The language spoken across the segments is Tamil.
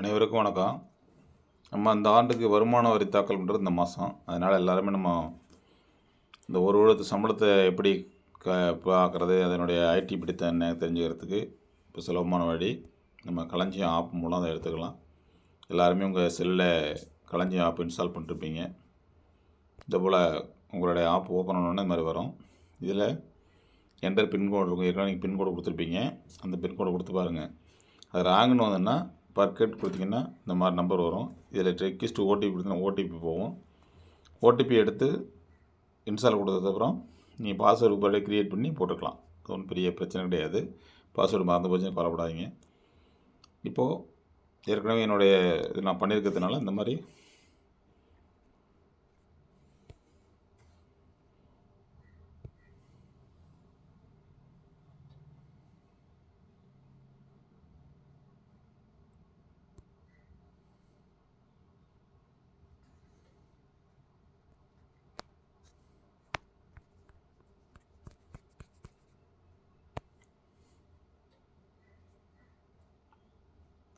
அனைவருக்கும் வணக்கம். நம்ம இந்த ஆண்டுக்கு வருமான வரி தாக்கல் பண்ணுறது இந்த மாதம் அதனால் எல்லாருமே நம்ம இந்த ஒரு வருடத்து சம்பளத்தை எப்படி க பார்க்குறது அதனுடைய ஐடி பிடித்த என்ன தெரிஞ்சுக்கிறதுக்கு இப்போ சுலபமான வழி நம்ம களஞ்சியம் ஆப் மூலம் அதை எடுத்துக்கலாம். எல்லாருமே உங்கள் செல்லில் களஞ்சியம் ஆப் இன்ஸ்டால் பண்ணிருப்பீங்க இதே போல் உங்களுடைய ஆப் ஓப்பன் ஆனோடனே இந்த மாதிரி வரும். இதில் என்டர் பின்கோடு இருக்கும். ஏற்கனவே நீங்கள் பின்கோடு கொடுத்துருப்பீங்க. அந்த பின்கோடு கொடுத்து பாருங்கள் அது ராங்குன்னு வந்ததுன்னா பர்கெட் கொடுத்தீங்கன்னா இந்த மாதிரி நம்பர் வரும். இதில் ரெக்வஸ்ட் ஓடிபி கொடுத்தீங்கன்னா ஓடிபி போகும். ஓடிபி எடுத்து இன்ஸ்டால் கொடுத்ததுக்கப்புறம் நீங்கள் பாஸ்வேர்டு படி க்ரியேட் பண்ணி போட்டுக்கலாம். அது ஒன்றும் பெரிய பிரச்சனை கிடையாது. பாஸ்வேர்டு மறந்து போச்சுன்னு கவலைப்படாதீங்க இப்போது ஏற்கனவே என்னுடைய இது நான் பண்ணியிருக்கிறதுனால இந்த மாதிரி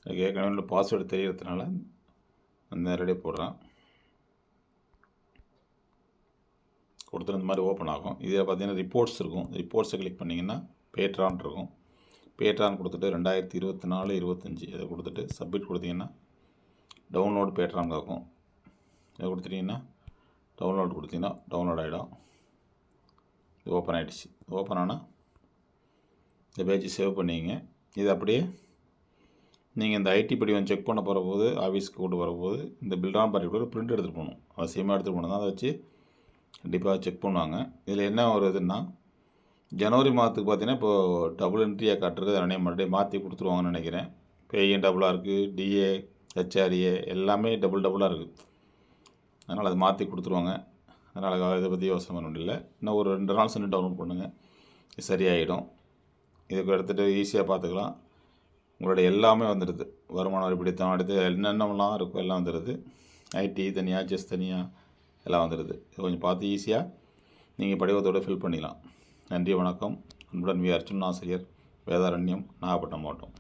எனக்கு ஏற்கனவே பாஸ்வேர்டு தெரியறதுனால நான் நேரடியாக போடுறேன். கொடுத்துட்டு இந்த மாதிரி ஓப்பன் ஆகும். இதில் பார்த்தீங்கன்னா ரிப்போர்ட்ஸ் இருக்கும். ரிப்போர்ட்ஸை கிளிக் பண்ணிங்கன்னா பேட்ரான் இருக்கும். பேட்ரான் கொடுத்துட்டு ரெண்டாயிரத்தி இருபத்தி நாலு இருபத்தஞ்சி இதை கொடுத்துட்டு சப்மிட் கொடுத்தீங்கன்னா டவுன்லோட் பேட்ரான் ஆகும் இதை கொடுத்துட்டிங்கன்னா டவுன்லோட் கொடுத்தீங்கன்னா டவுன்லோட் ஆகிடும் இது ஓப்பன் ஆகிடுச்சு ஓப்பன் ஆனால் இந்த பேஜ் சேவ் பண்ணிங்க இது அப்படியே நீங்கள் இந்த ஐடி படிவம் செக் பண்ண போகிற போது ஆஃபீஸ்க்கு கொண்டு வரும்போது இந்த பில்டான் பார்ட்டிக்குள்ள பிரிண்ட் எடுத்துகிட்டு போகணும். அவசியமாக எடுத்துகிட்டு போகணும். தான் அதை வச்சு கண்டிப்பாக செக் பண்ணுவாங்க. இதில் என்ன ஒரு இதுன்னா ஜனவரி மாதத்துக்கு பார்த்தீங்கன்னா இப்போது டபுள் என்ட்ரியாக காட்டுறது அதனே மறுபடியும் மாற்றி கொடுத்துருவாங்கன்னு நினைக்கிறேன். பேயும் டபுளாக இருக்குது டிஏ ஹெச்ஆர்ஏ எல்லாமே டபுள் டபுளாக இருக்குது அதனால் அதை மாற்றி கொடுத்துருவாங்க. அதனால் இதை பற்றி யோசனை பண்ண முடியல இன்னும் ஒரு ரெண்டு நாள் சென்று டவுன்லோட் பண்ணுங்கள் சரியாயிடும். இதுக்கு எடுத்துகிட்டு ஈஸியாக பார்த்துக்கலாம். உங்களுடைய எல்லாமே வந்துடுது. வருமான வரி பிடித்தம் அடுத்து என்னென்னலாம் இருக்கோ எல்லாம் வந்துடுது. ஐடி தனியாக செஸ் தனியாக எல்லாம் வந்துடுது. இது கொஞ்சம் பார்த்து ஈஸியாக நீங்கள் படிவத்தோடு ஃபில் பண்ணிக்கலாம் நன்றி வணக்கம். அன்புடன் வி அர்ச்சுன் ஆசிரியர் வேதாரண்யம் நாகப்பட்டினம் மாவட்டம்.